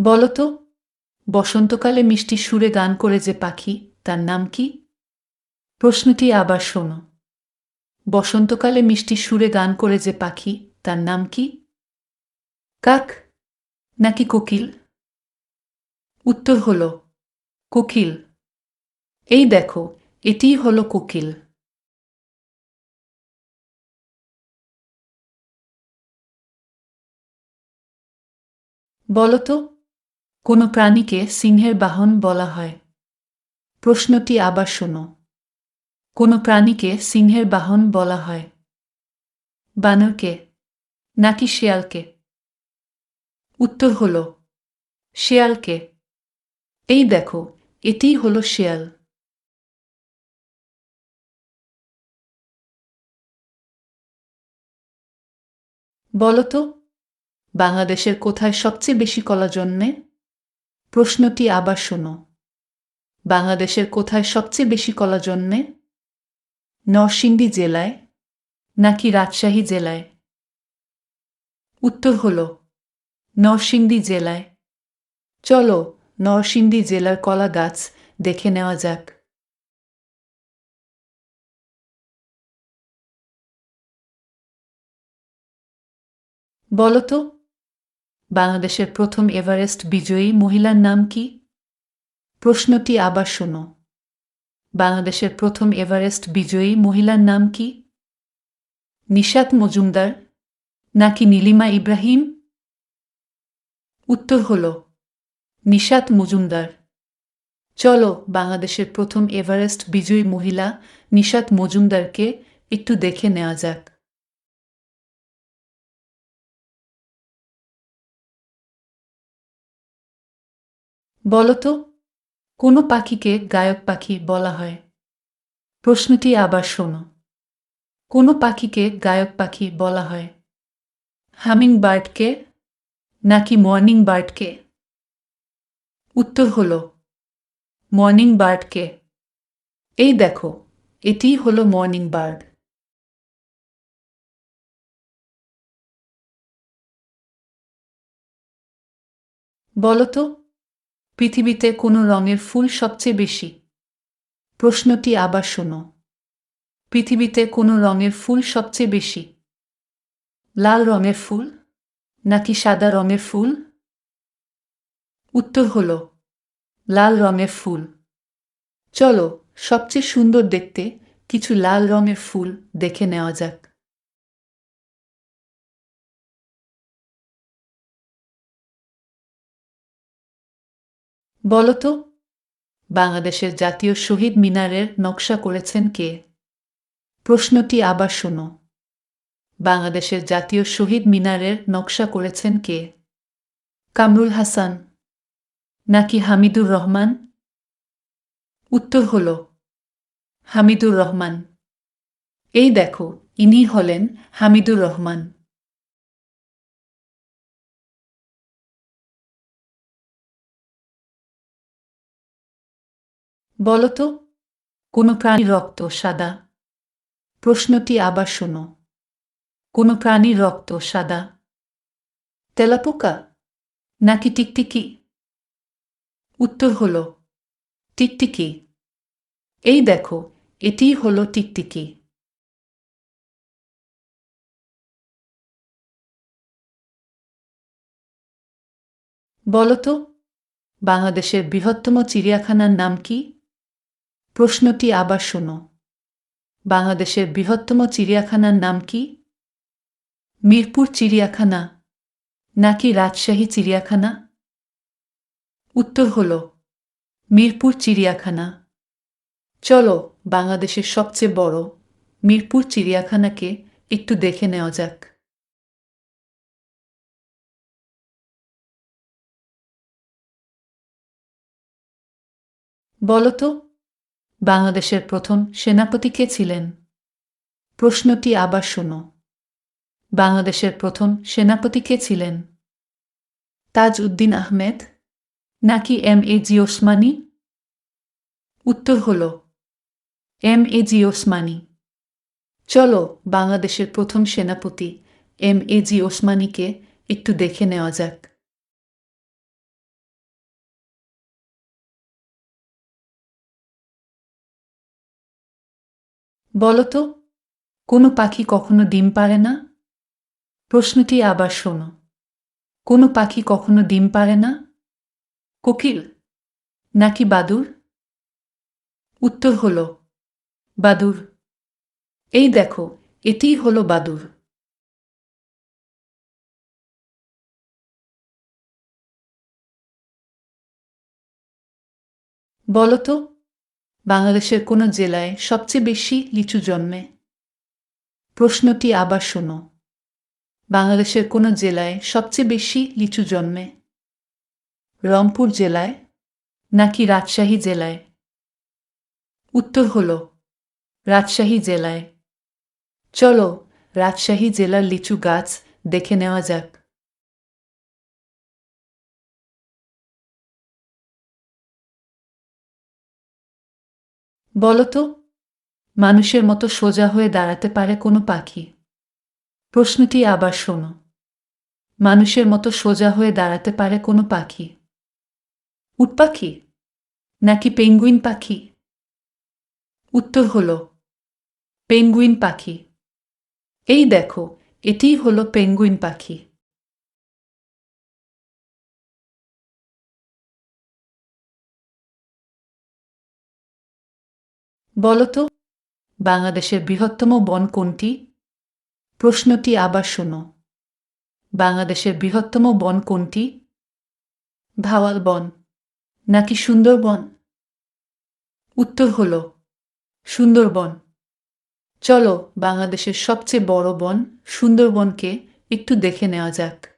বলো তো বসন্তকালে মিষ্টি সুরে গান করে যে পাখি, তার নাম কি? প্রশ্নটি আবার শোনো। বসন্তকালে মিষ্টি সুরে গান করে যে পাখি, তার নাম কি? কাক, নাকি কোকিল? উত্তর হল, কোকিল। এই দেখো, এটিই হলো কোকিল। বলতো কোনো প্রাণীকে সিংহের বাহন বলা হয়। প্রশ্নটি আবার শোনো। কোনো প্রাণীকে সিংহের বাহন বলা হয়। বানরকে, নাকি শেয়ালকে? উত্তর হল, শেয়ালকে। এই দেখো, এটিই হলো শেয়াল। বলতো বাংলাদেশের কোথায় সবচেয়ে বেশি কলা জন্মে? প্রশ্নটি আবার শোনো। বাংলাদেশের কোথায় সবচেয়ে বেশি কলা জন্মে? নরসিংদী জেলায় নাকি রাজশাহী জেলায়? উত্তর হল, নরসিংদী জেলায়। চলো নরসিংদী জেলার কলা গাছ দেখে নেওয়া যাক। বলতো বাংলাদেশের প্রথম এভারেস্ট বিজয়ী মহিলার নাম কি? প্রশ্নটি আবার শোনো। বাংলাদেশের প্রথম এভারেস্ট বিজয়ী মহিলার নাম কি? নিশাত মজুমদার নাকি নীলিমা ইব্রাহিম? উত্তর হল, নিশাত মজুমদার। চলো বাংলাদেশের প্রথম এভারেস্ট বিজয়ী মহিলা নিশাত মজুমদারকে একটু দেখে নেওয়া যাক। বলতো, কোনো পাখিকে গায়ক পাখি বলা হয়। প্রশ্নটি আবার শোনো, কোনো পাখিকে গায়ক পাখি বলা হয়? হামিং বার্ডকে নাকি মর্নিং বার্ডকে উত্তর হল মর্নিং বার্ডকে এই দেখো, এটিই হলো মর্নিং বার্ড বলতো পৃথিবীতে কোনো রঙের ফুল সবচেয়ে বেশি। প্রশ্নটি আবার শোনো। পৃথিবীতে কোনো রঙের ফুল সবচেয়ে বেশি। লাল রঙের ফুল নাকি সাদা রঙের ফুল? উত্তর হল, লাল রঙের ফুল। চলো, সবচেয়ে সুন্দর দেখতে কিছু লাল রঙের ফুল দেখে নেওয়া যাক। বলতো, বাংলাদেশের জাতীয় শহীদ মিনারের নকশা করেছেন কে? প্রশ্নটি আবার শোনো, বাংলাদেশের জাতীয় শহীদ মিনারের নকশা করেছেন কে? কামরুল হাসান, নাকি হামিদুর রহমান? উত্তর হল, হামিদুর রহমান। এই দেখো, ইনি হলেন হামিদুর রহমান। বলতো, কোনো প্রাণীর রক্ত সাদা। প্রশ্নটি আবার শোনো, কোনো প্রাণীর রক্ত সাদা। তেলাপোকা, নাকি টিকটিকি? উত্তর হল, টিকটিকি। এই দেখো এটিই হলো টিকটিকি। বলতো, বাংলাদেশের বৃহত্তম চিড়িয়াখানার নাম কি? প্রশ্নটি আবার শোনো। বাংলাদেশের বৃহত্তম চিড়িয়াখানার নাম কি? মিরপুর চিড়িয়াখানা নাকি রাজশাহী চিড়িয়াখানা? উত্তর হল, মিরপুর চিড়িয়াখানা। চলো বাংলাদেশের সবচেয়ে বড় মিরপুর চিড়িয়াখানাকে একটু দেখে নেওয়া যাক। বলতো বাংলাদেশের প্রথম সেনাপতি কে ছিলেন? প্রশ্নটি আবার শোনো। বাংলাদেশের প্রথম সেনাপতি কে ছিলেন? তাজ উদ্দিন আহমেদ? নাকি এম এ জি ওসমানী? উত্তর হল, এম এ জি ওসমানী। চলো বাংলাদেশের প্রথম সেনাপতি এম এ জি ওসমানীকে একটু দেখে নেওয়া যাক। বলো তো কোনো পাখি কখনো ডিম পারে না? প্রশ্নটি আবার শোনো, কোনো পাখি কখনো ডিম পারে না? কোকিল, নাকি বাদুর? উত্তর হল, বাদুর। এই দেখো, এটিই হলো বাদুর। বলো তো বাংলাদেশের কোন জেলায় সবচেয়ে বেশি লিচু জন্মে? প্রশ্নটি আবার শোনো। বাংলাদেশের কোন জেলায় সবচেয়ে বেশি লিচু জন্মে? রংপুর জেলায় নাকি রাজশাহী জেলায়? উত্তর হল, রাজশাহী জেলায়। চলো রাজশাহী জেলার লিচু গাছ দেখে নেওয়া যাক। বলো তো মানুষের মতো সোজা হয়ে দাঁড়াতে পারে কোনো পাখি। প্রশ্নটি আবার শোনো, মানুষের মতো সোজা হয়ে দাঁড়াতে পারে কোনো পাখি? উট পাখি নাকি পেঙ্গুইন পাখি? উত্তর হল, পেঙ্গুইন পাখি। এই দেখো, এটিই হলো পেঙ্গুইন পাখি। বলো তো বাংলাদেশের বৃহত্তম বন কোনটি? প্রশ্নটি আবার শোনো। বাংলাদেশের বৃহত্তম বন কোনটি? ভাওয়াল বন। নাকি সুন্দরবন? উত্তর হল, সুন্দরবন। চলো বাংলাদেশের সবচেয়ে বড় বন সুন্দরবনকে একটু দেখে নেওয়া যাক।